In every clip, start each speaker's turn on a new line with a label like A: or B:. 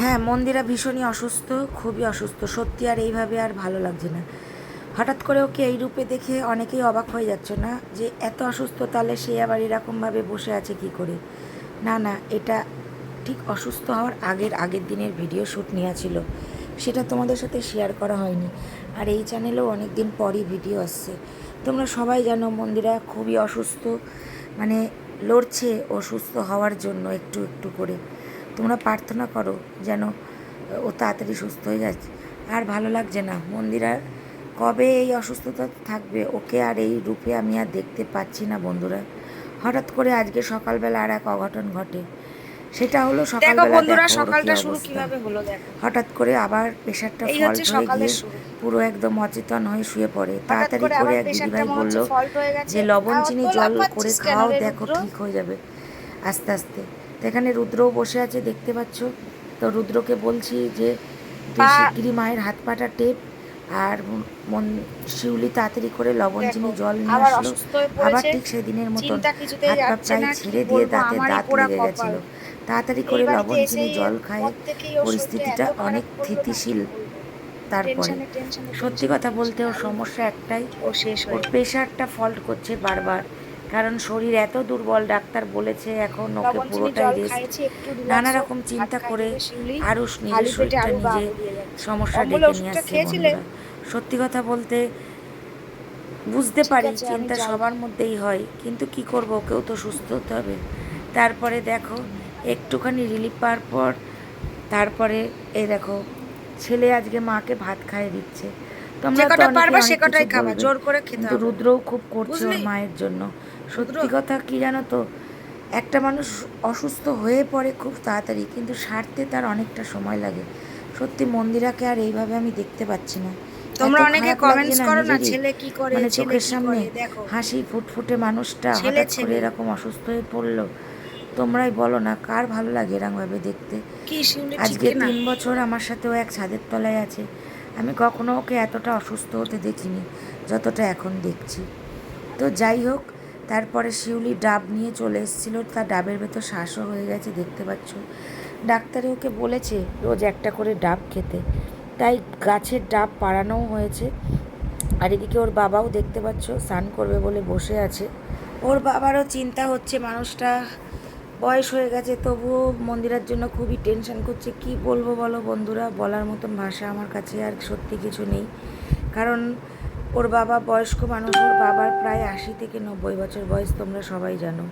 A: হ্যাঁ মন্দিরা ভীষণই অসুস্থ, খুবই অসুস্থ। সত্যি আর এইভাবে আর ভালো লাগছে না। হঠাৎ করে ওকে এই রূপে দেখে অনেকেই অবাক হয়ে যাচ্ছে না যে এত অসুস্থ, তাহলে সে আবার এরকমভাবে বসে আছে কি করে? না না, এটা ঠিক অসুস্থ হওয়ার আগের আগের দিনের ভিডিও শ্যুট নেওয়া ছিল। সেটা তোমাদের সাথে শেয়ার করা হয়নি। আর এই চ্যানেলেও অনেক দিন পরই ভিডিও আসছে। তোমরা সবাই জানো মন্দিরা খুবই অসুস্থ মানে লড়ছে অসুস্থ হওয়ার জন্য একটু একটু করে। তোমরা প্রার্থনা করো যেন ও তাড়াতাড়ি সুস্থ হয়ে যাচ্ছে আর ভালো লাগছে না। মন্দিরা কবে এই অসুস্থতা থাকবে ওকে আর এই রূপে আমি আর দেখতে পাচ্ছি না বন্ধুরা। হঠাৎ করে আজকে সকালবেলা আর এক অঘটন ঘটে। সেটা হলো সকালবেলা
B: বন্ধুরা সকালটা শুরু কীভাবে হলো দেখো।
A: হঠাৎ করে আবার প্রেশারটা
B: ফল
A: হয়ে গিয়ে পুরো একদম অচেতন হয়ে শুয়ে পড়ে। তাড়াতাড়ি
B: করে
A: এক দিদিভাই বলল যে লবণ চিনি জল করে খাও দেখো ঠিক হয়ে যাবে। আস্তে আস্তে। তো এখানে রুদ্রও বসে আছে দেখতে পাচ্ছ? তো রুদ্রকে বলছি যে তুই শিগগিরি মায়ের হাত পাটা টেপ আর মন শিউলি তাড়াতাড়ি করে লবণ চিনি জল নিয়ে আসলো। আবার ঠিক সেদিনের মতন হাত পা প্রায়
B: না
A: ছেড়ে দিয়ে দাঁতে দাঁত লেগে গেছিল। তাড়াতাড়ি করে লবণ চিনি জল খায় পরিস্থিতিটা অনেক স্থিতিশীল তারপরে। সত্যি কথা বলতে ওর সমস্যা একটাই
B: ও শেষ
A: ওর প্রেশারটা ফল্ট করছে বারবার। কারণ শরীর এত দুর্বল ডাক্তার বলেছে এখন ওকে পুরোটাই রেস্ট নানা রকম চিন্তা করে
B: খালি
A: নিজের শরীরটা নিজে সমস্যা ডেকে নিয়ে আসছে সত্যি কথা বলতে বুঝতে পারি চিন্তা সবার মধ্যেই হয় কিন্তু কি করব ওকেও তো সুস্থ হতে হবে। তারপরে দেখো একটুখানি রিলিফ পাওয়ার পর তারপরে এই দেখো ছেলে আজকে মাকে ভাত খাইয়ে দিচ্ছে। তোমরা তো
B: পারবা
A: অনেক
B: সে কটাই খাবা। জোর করে খেতে
A: কিন্তু রুদ্রও খুব করছে মায়ের জন্য। সত্যি কথা কি জানো তো? একটা মানুষ অসুস্থ হয়ে পড়ে খুব তাড়াতাড়ি কিন্তু সারতে তার অনেকটা সময় লাগে। সত্যি মন্দিরাকে আর এইভাবে আমি দেখতে পাচ্ছি না।
B: তোমরা অনেকে কমেন্টস করো না ছেলে কি করে
A: মানে চোখের সামনে হাসি ফুটফুটে মানুষটা
B: ছেলে,
A: হঠাৎ করে
B: ছেলে।
A: এরকম অসুস্থ হয়ে পড়ল। তোমরাই বলো না কার ভালো লাগে এরকম ভাবে দেখতে আজকে তিন বছর আমার সাথেও এক ছাদের তলায় আছে। আমি কখনো ওকে এতটা অসুস্থ হতে দেখিনি যতটা এখন দেখছি। তো যাই হোক তারপরে শিউলি ডাব নিয়ে চলে এসেছিল। তার ডাবের ভেতর শ্বাসও হয়ে গেছে, দেখতে পাচ্ছ। ডাক্তারে ওকে বলেছে রোজ একটা করে ডাব খেতে। তাই গাছের ডাব পাড়ানোও হয়েছে। আর এদিকে ওর বাবাও দেখতে পাচ্ছ, স্নান করবে বলে বসে আছে। ওর বাবারও চিন্তা হচ্ছে, মানুষটা বয়স হয়ে গেছে, তবুও মন্দিরের জন্য খুবই টেনশন করছে। কি বলব বলো বন্ধুরা, বলার মতন ভাষা আমার কাছে আর সত্যি কিছু নেই। কারণ ওর বাবা বয়স্ক মানুষ, ওর বাবার প্রায় আশি থেকে নব্বই বছর বয়স, তোমরা সবাই জানো।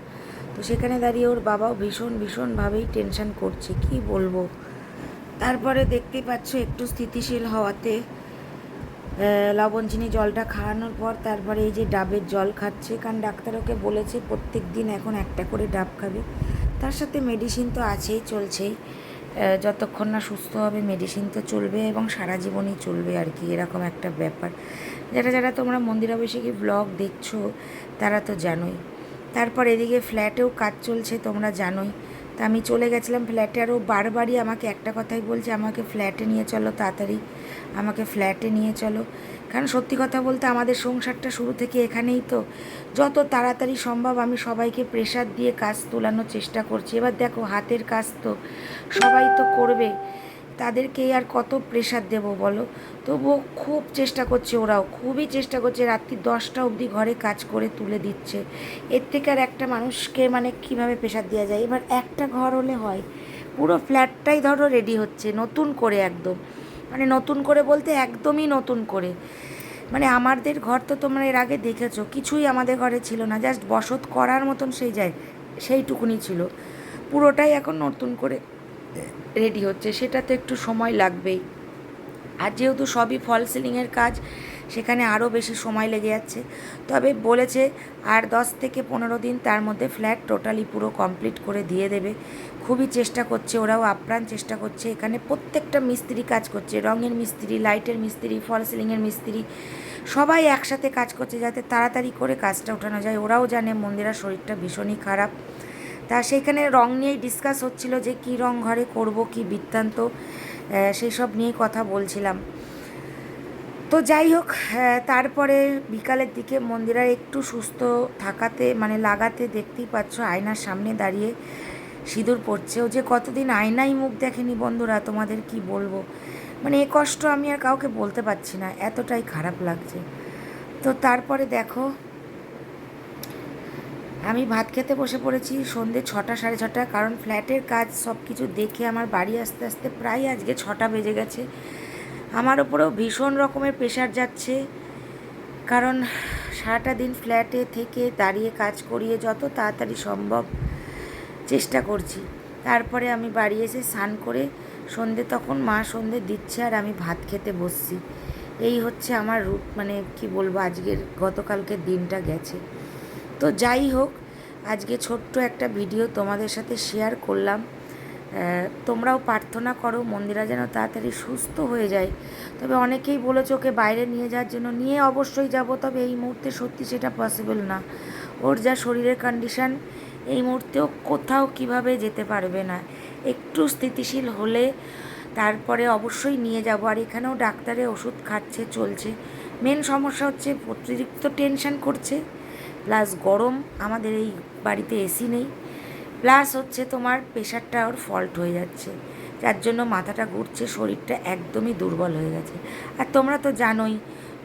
A: তো সেখানে দাঁড়িয়ে ওর বাবাও ভীষণ, ভীষণভাবেই টেনশন করছে, কি বলব? তারপরে দেখতে পাচ্ছ একটু স্থিতিশীল হওয়াতে লবণ চিনি জলটা খাওয়ানোর পর তারপরে এই যে ডাবের জল খাচ্ছে, কারণ ডাক্তার ওকে বলেছে প্রত্যেক দিন এখন একটা করে ডাব খাবে। তার সাথে মেডিসিন তো আছেই, চলছেই। যতক্ষণ না সুস্থ হবে মেডিসিন তো চলবে এবং সারা জীবনই চলবে আর কি, এরকম একটা ব্যাপার। যারা যারা তোমরা মন্দির অভিষেকে ব্লগ দেখছ, তারা তো জানোই। তারপর এদিকে ফ্ল্যাটেও কাজ চলছে, তোমরা জানোই। তা আমি চলে গেছিলাম ফ্ল্যাটে আরও বারবারই আমাকে একটা কথাই বলছে, আমাকে ফ্ল্যাটে নিয়ে চলো তাড়াতাড়ি। আমাকে ফ্ল্যাটে নিয়ে চলো। কারণ সত্যি কথা বলতে আমাদের সংসারটা শুরু থেকে এখানেই তো। যত তাড়াতাড়ি সম্ভব আমি সবাইকে প্রেশার দিয়ে কাজ তোলানোর চেষ্টা করছি। এবার দেখো, হাতের কাজ তো সবাই তো করবে। তাদেরকে আর কত প্রেশার দেব বলো? তবুও খুব চেষ্টা করছে ওরাও। খুবই চেষ্টা করছে, রাত্রি দশটা অবধি ঘরে কাজ করে তুলে দিচ্ছে। এর থেকে আর একটা মানুষকে মানে কীভাবে প্রেশার দেওয়া যায়? এবার একটা ঘর হলে হয়। পুরো ফ্ল্যাটটাই ধরো রেডি হচ্ছে, নতুন করে একদম। মানে নতুন করে বলতে একদমই নতুন করে। মানে আমাদের ঘর তো তোমরা এর আগে দেখেছ, কিছুই আমাদের ঘরে ছিল না। জাস্ট বসত করার মতন সেই যায়, সেইটুকুনি ছিল। পুরোটাই এখন নতুন করে রেডি হচ্ছে, সেটাতে একটু সময় লাগবেই। আর যেহেতু সবই ফল সিলিংয়ের কাজ সেখানে আরও বেশি সময় লেগে যাচ্ছে। তবে বলেছে, আর দশ থেকে পনেরো দিন তার মধ্যে ফ্ল্যাট টোটালি পুরো কমপ্লিট করে দিয়ে দেবে। খুবই চেষ্টা করছে, ওরাও আপ্রাণ চেষ্টা করছে। এখানে প্রত্যেকটা মিস্ত্রি কাজ করছে, রঙের মিস্ত্রি, লাইটের মিস্ত্রি, ফল সিলিংয়ের মিস্ত্রি, সবাই একসাথে কাজ করছে যাতে তাড়াতাড়ি করে কাজটা ওঠানো যায়। ওরাও জানে মন্দিরার শরীরটা ভীষণই খারাপ। তা সেইখানে রং নিয়েই ডিসকাস হচ্ছিল যে কী রং ঘরে করব, কি বৃত্তান্ত সেই সব নিয়েই কথা বলছিলাম। তো যাই হোক আহ, তারপরে বিকালের দিকে মন্দিরা একটু সুস্থ থাকাতে মানে লাগাতে দেখতেই পাচ্ছ আয়নার সামনে দাঁড়িয়ে সিঁদুর পড়ছে। ও যে কতদিন আয়নাই মুখ দেখেনি বন্ধুরা তোমাদের কি বলব? মানে এ কষ্ট আমি আর কাউকে বলতে পারছি না এতটাই খারাপ লাগছে। তো তারপরে দেখো আমি ভাত খেতে বসে পড়েছি সন্ধে ছটা সাড়ে ছটা কারণ ফ্ল্যাটের কাজ সব কিছু দেখে আমার বাড়ি আসতে আসতে প্রায় আজকে ছটা বেজে গেছে। আমার ওপরেও ভীষণ রকমের প্রেশার যাচ্ছে। কারণ সারাটা দিন ফ্ল্যাটে থেকে দাঁড়িয়ে কাজ করিয়ে যত তাড়াতাড়ি সম্ভব চেষ্টা করছি। তারপরে আমি বাড়ি এসে স্নান করে সন্ধে তখন মা সন্ধে দিচ্ছে আর আমি ভাত খেতে বসছি। এই হচ্ছে আমার রুট মানে কি বলব, আজকের, গতকালকের দিনটা গেছে। তো যাই হোক, আজকে ছোট্ট একটা ভিডিও তোমাদের সাথে শেয়ার করলাম। তোমরাও প্রার্থনা করো, মন্দিরা যেন তাড়াতাড়ি সুস্থ হয়ে যায়। তবে অনেকেই বলেছে ওকে বাইরে নিয়ে যাওয়ার জন্য। নিয়ে অবশ্যই যাব, তবে এই মুহূর্তে সত্যি সেটা পসিবল না। ওর যা শরীরের কন্ডিশান এই মুহূর্তেও কোথাও কীভাবে যেতে পারবে না। একটু স্থিতিশীল হলে তারপরে অবশ্যই নিয়ে যাব। আর এখানেও ডাক্তারে ওষুধ খাচ্ছে, চলছে। মেন সমস্যা হচ্ছে অতিরিক্ত টেনশন করছে প্লাস গরম। আমাদের এই বাড়িতে এসি নেই। প্লাস হচ্ছে তোমার প্রেশারটা ওর ফল্ট হয়ে যাচ্ছে। যার জন্য মাথাটা ঘুরছে, শরীরটা একদমই দুর্বল হয়ে গেছে। আর তোমরা তো জানোই,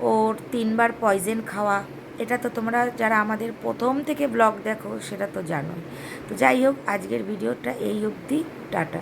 A: ওর তিনবার পয়জেন খাওয়া, এটা তো তোমরা যারা আমাদের প্রথম থেকে ব্লগ দেখো, সেটা তো জানোই। তো যাই হোক, আজকের ভিডিওটা এই অবধি, টাটা।